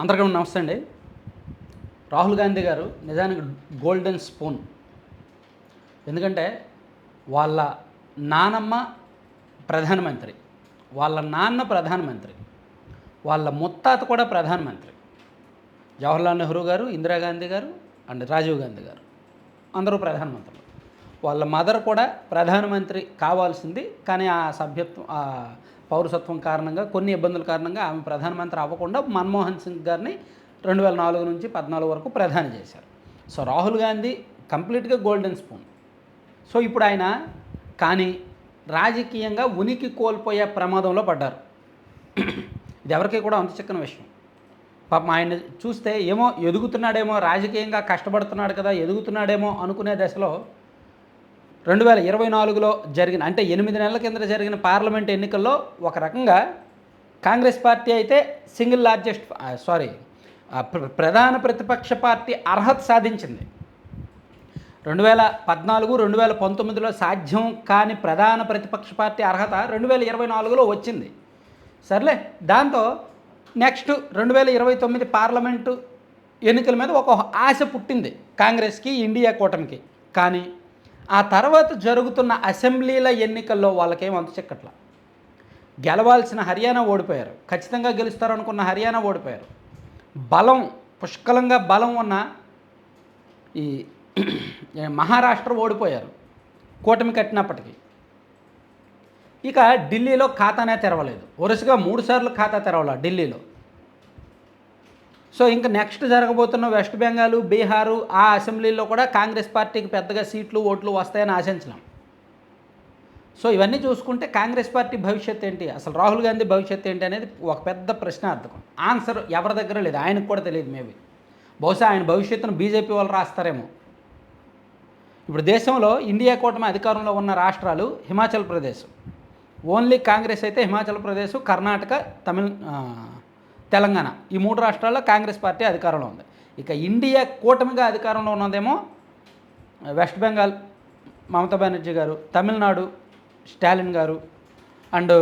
అందరికీ నమస్తే అండి. రాహుల్ గాంధీ గారు నిజానికి గోల్డెన్ స్పూన్. ఎందుకంటే వాళ్ళ నానమ్మ ప్రధానమంత్రి వాళ్ళ నాన్న ప్రధానమంత్రి వాళ్ళ ముత్తాత కూడా ప్రధానమంత్రి. జవహర్లాల్ నెహ్రూ గారు ఇందిరాగాంధీ గారు అండ్ రాజీవ్ గాంధీ గారు అందరూ ప్రధానమంత్రులు. వాళ్ళ మదర్ కూడా ప్రధానమంత్రి కావాల్సింది కానీ ఆ సభ్యత్వం పౌరసత్వం కారణంగా కొన్ని ఇబ్బందుల కారణంగా ఆమె ప్రధానమంత్రి అవ్వకుండా మన్మోహన్ సింగ్ గారిని రెండు వేల నాలుగు నుంచి పద్నాలుగు వరకు ప్రధాని చేశారు. సో రాహుల్ గాంధీ కంప్లీట్గా గోల్డెన్ స్పూన్. సో ఇప్పుడు ఆయన కానీ రాజకీయంగా ఉనికి కోల్పోయే ప్రమాదంలో పడ్డారు. ఇది ఎవరికి కూడా అంత చిక్కని విషయం. పాపం ఆయన చూస్తే ఏమో ఎదుగుతున్నాడేమో రాజకీయంగా కష్టపడుతున్నాడు కదా ఎదుగుతున్నాడేమో అనుకునే దశలో రెండు వేల ఇరవై నాలుగులో జరిగిన అంటే ఎనిమిది నెలల కింద జరిగిన పార్లమెంట్ ఎన్నికల్లో ఒక రకంగా కాంగ్రెస్ పార్టీ అయితే సింగిల్ లార్జెస్ట్ సారీ ప్రధాన ప్రతిపక్ష పార్టీ అర్హత సాధించింది. రెండు వేల పద్నాలుగు రెండు వేల పంతొమ్మిదిలో సాధ్యం కాని ప్రధాన ప్రతిపక్ష పార్టీ అర్హత రెండు వేల ఇరవై నాలుగులో వచ్చింది. సర్లే దాంతో నెక్స్ట్ రెండు వేల ఇరవై తొమ్మిది పార్లమెంటు ఎన్నికల మీద ఒక ఆశ పుట్టింది కాంగ్రెస్కి ఇండియా కూటమికి. కానీ ఆ తర్వాత జరుగుతున్న అసెంబ్లీల ఎన్నికల్లో వాళ్ళకేం అంత చిక్కట్ల? గెలవాల్సిన హర్యానా ఓడిపోయారు. ఖచ్చితంగా గెలుస్తారనుకున్న హర్యానా ఓడిపోయారు. బలం పుష్కలంగా బలం ఉన్న ఈ మహారాష్ట్ర ఓడిపోయారు. కూటమి కట్టినప్పటికీ. ఇక ఢిల్లీలో ఖాతానే తెరవలేదు. వరుసగా మూడుసార్లు ఖాతా తెరవాల ఢిల్లీలో? సో ఇంకా నెక్స్ట్ జరగబోతున్న వెస్ట్ బెంగాల్ బీహారు ఆ అసెంబ్లీలో కూడా కాంగ్రెస్ పార్టీకి పెద్దగా సీట్లు ఓట్లు వస్తాయని ఆశించలేం. సో ఇవన్నీ చూసుకుంటే కాంగ్రెస్ పార్టీ భవిష్యత్ ఏంటి? అసలు రాహుల్ గాంధీ భవిష్యత్ ఏంటి అనేది ఒక పెద్ద ప్రశ్నార్థకం ఆన్సర్ ఎవరి దగ్గర లేదు ఆయనకు కూడా తెలియదు మేబీ. బహుశా ఆయన భవిష్యత్తును బీజేపీ వాళ్ళు రాస్తారేమో. ఇప్పుడు దేశంలో ఇండియా కూటమి అధికారంలో ఉన్న రాష్ట్రాలు హిమాచల్ ప్రదేశ్. ఓన్లీ కాంగ్రెస్ అయితే హిమాచల్ ప్రదేశ్ కర్ణాటక తమిళ తెలంగాణ. ఈ మూడు రాష్ట్రాల్లో కాంగ్రెస్ పార్టీ అధికారంలో ఉంది. ఇక ఇండియా కూటమిగా అధికారంలో ఉన్నదేమో వెస్ట్ బెంగాల్ మమతా బెనర్జీ గారు తమిళనాడు స్టాలిన్ గారు and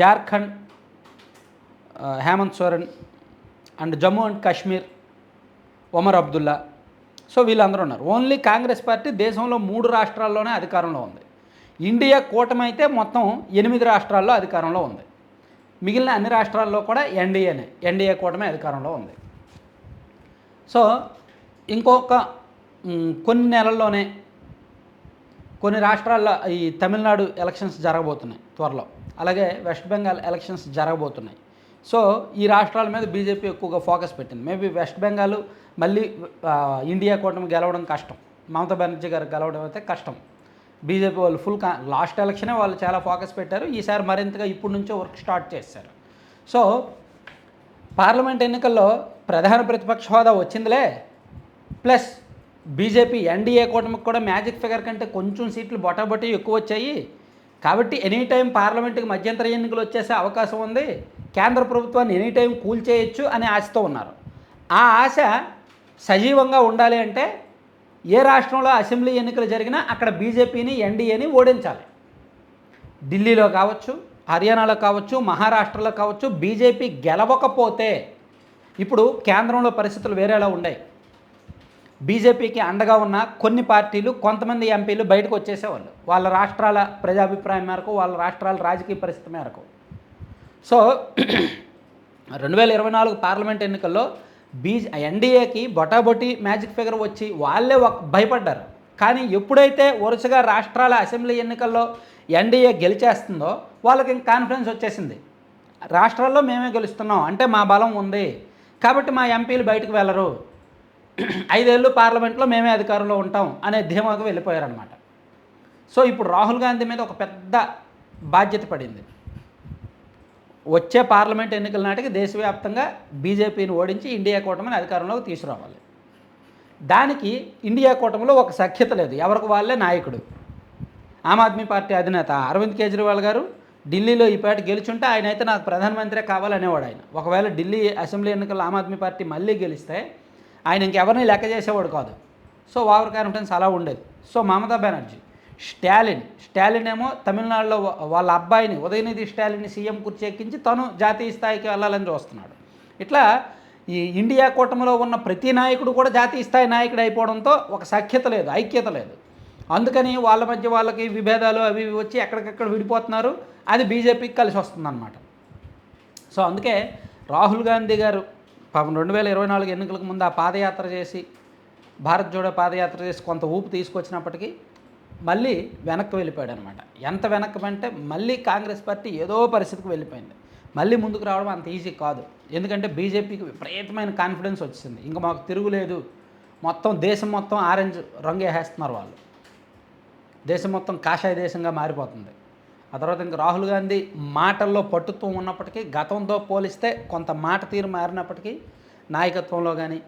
Jharkhand Hemant Soren and Jammu and Kashmir Omar Abdullah. So వీళ్ళందరూ ఉన్నారు. ఓన్లీ కాంగ్రెస్ పార్టీ దేశంలో మూడు రాష్ట్రాల్లోనే అధికారంలో ఉంది. ఇండియా కూటమి అయితే మొత్తం ఎనిమిది రాష్ట్రాల్లో అధికారంలో ఉంది. మిగిలిన అన్ని రాష్ట్రాల్లో కూడా ఎన్డీఏనే. ఎన్డీఏ కూటమి అధికారంలో ఉంది. సో ఇంకొక కొన్ని నెలల్లోనే కొన్ని రాష్ట్రాల్లో ఈ తమిళనాడు ఎలక్షన్స్ జరగబోతున్నాయి త్వరలో. అలాగే వెస్ట్ బెంగాల్ ఎలక్షన్స్ జరగబోతున్నాయి. సో ఈ రాష్ట్రాల మీద బీజేపీ ఎక్కువగా ఫోకస్ పెట్టింది. మేబీ వెస్ట్ బెంగాల్ మళ్ళీ ఇండియా కూటమి గెలవడం కష్టం. మమతా బెనర్జీ గారు గెలవడం అయితే కష్టం. బీజేపీ వాళ్ళు ఫుల్ కా లాస్ట్ ఎలక్షనే వాళ్ళు చాలా ఫోకస్ పెట్టారు. ఈసారి మరింతగా ఇప్పటి నుంచే వర్క్ స్టార్ట్ చేశారు. సో పార్లమెంట్ ఎన్నికల్లో ప్రధాన ప్రతిపక్ష హోదా వచ్చిందిలే. ప్లస్ బీజేపీ ఎన్డీఏ కూటమికి కూడా మ్యాజిక్ ఫిగర్ కంటే కొంచెం సీట్లు బొటాబొటి ఎక్కువ వచ్చాయి. కాబట్టి ఎనీ టైం పార్లమెంటుకి మధ్యంతర ఎన్నికలు వచ్చేసే అవకాశం ఉంది. కేంద్ర ప్రభుత్వాన్ని ఎనీ టైం కూల్చేయచ్చు అనే ఆశతో ఉన్నారు. ఆ ఆశ సజీవంగా ఉండాలి అంటే ఏ రాష్ట్రంలో అసెంబ్లీ ఎన్నికలు జరిగినా అక్కడ బీజేపీని ఎన్డీఏని ఓడించాలి. ఢిల్లీలో కావచ్చు హర్యానాలో కావచ్చు మహారాష్ట్రలో కావచ్చు బీజేపీ గెలవకపోతే ఇప్పుడు కేంద్రంలో పరిస్థితులు వేరేలా ఉన్నాయి. బీజేపీకి అండగా ఉన్న కొన్ని పార్టీలు కొంతమంది ఎంపీలు బయటకు వచ్చేసేవాళ్ళు. వాళ్ళ రాష్ట్రాల ప్రజాభిప్రాయం మేరకు వాళ్ళ రాష్ట్రాల రాజకీయ పరిస్థితి మేరకు. సో రెండు వేల ఇరవై నాలుగు పార్లమెంట్ ఎన్నికల్లో బీజ ఎన్డీఏకి బొటాబొటి మ్యాజిక్ ఫిగర్ వచ్చి వాళ్ళే ఒక భయపడ్డారు. కానీ ఎప్పుడైతే వరుసగా రాష్ట్రాల అసెంబ్లీ ఎన్నికల్లో ఎన్డీఏ గెలిచేస్తుందో వాళ్ళకి ఇంక కాన్ఫిడెన్స్ వచ్చేసింది. రాష్ట్రాల్లో మేమే గెలుస్తున్నాం అంటే మా బలం ఉంది. కాబట్టి మా ఎంపీలు బయటకు వెళ్ళరు. ఐదేళ్ళు పార్లమెంట్లో మేమే అధికారంలో ఉంటాం అనే ధీమాకు వెళ్ళిపోయారనమాట సో ఇప్పుడు రాహుల్ గాంధీ మీద ఒక పెద్ద బాధ్యత పడింది. వచ్చే పార్లమెంట్ ఎన్నికల నాటికి దేశవ్యాప్తంగా బీజేపీని ఓడించి ఇండియా కూటమిని అధికారంలోకి తీసుకురావాలి. దానికి ఇండియా కూటమిలో ఒక సఖ్యత లేదు. ఎవరికి వాళ్ళే నాయకుడు. ఆమ్ ఆద్మీ పార్టీ అధినేత అరవింద్ కేజ్రీవాల్ గారు ఢిల్లీలో ఈ పార్టీ గెలుచుంటే ఆయన అయితే నాకు ప్రధానమంత్రి కావాలనేవాడు ఆయన. ఒకవేళ ఢిల్లీ అసెంబ్లీ ఎన్నికల్లో ఆమ్ ఆద్మీ పార్టీ మళ్ళీ గెలిస్తే ఆయన ఇంకెవరిని లెక్క చేసేవాడు కాదు. సో ఓవర్ క్యారెంటన్స్ అలా ఉండేది. సో మమతా బెనర్జీ. స్టాలిన్. స్టాలిన్ ఏమో తమిళనాడులో వాళ్ళ అబ్బాయిని ఉదయనిధి స్టాలిన్ సీఎం కుర్చీ ఎక్కించి తను జాతీయ స్థాయికి వెళ్ళాలని చూస్తున్నాడు. ఇట్లా ఈ ఇండియా కూటమిలో ఉన్న ప్రతి నాయకుడు కూడా జాతీయ స్థాయి నాయకుడు అయిపోవడంతో ఒక సఖ్యత లేదు ఐక్యత లేదు. అందుకని వాళ్ళ మధ్య వాళ్ళకి విభేదాలు అవి ఇవి వచ్చి ఎక్కడికక్కడ విడిపోతున్నారు. అది బీజేపీకి కలిసి వస్తుందన్నమాట. సో అందుకే రాహుల్ గాంధీ గారు పాపం రెండు వేల ఇరవై నాలుగు ఎన్నికలకు ముందు ఆ పాదయాత్ర చేసి భారత్ జోడో పాదయాత్ర చేసి కొంత ఊపు తీసుకొచ్చినప్పటికీ మళ్ళీ వెనక్కి వెళ్ళిపోయాడు అనమాట ఎంత వెనక్కి అంటే మళ్ళీ కాంగ్రెస్ పార్టీ ఏదో పరిస్థితికి వెళ్ళిపోయింది. మళ్ళీ ముందుకు రావడం అంత ఈజీ కాదు. ఎందుకంటే బీజేపీకి విపరీతమైన కాన్ఫిడెన్స్ వచ్చింది. ఇంకా మాకు తిరుగులేదు మొత్తం దేశం మొత్తం ఆరెంజ్ రంగు వేసేస్తున్నారు వాళ్ళు. దేశం మొత్తం కాషాయ దేశంగా మారిపోతుంది. ఆ తర్వాత ఇంకా రాహుల్ గాంధీ మాటల్లో పట్టుత్వం ఉన్నప్పటికీ గతంతో పోలిస్తే కొంత మాట తీరు మారినప్పటికీ నాయకత్వంలో కానీ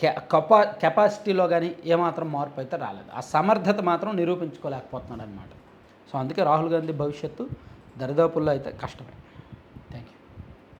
కెపా కెపాసిటీలో కానీ ఏమాత్రం మార్పు అయితే రాలేదు. ఆ సమర్థత మాత్రం నిరూపించుకోలేకపోతున్నాడు అనమాట సో అందుకే రాహుల్ గాంధీ భవిష్యత్తు దరిదాపుల్లో అయితే కష్టమే.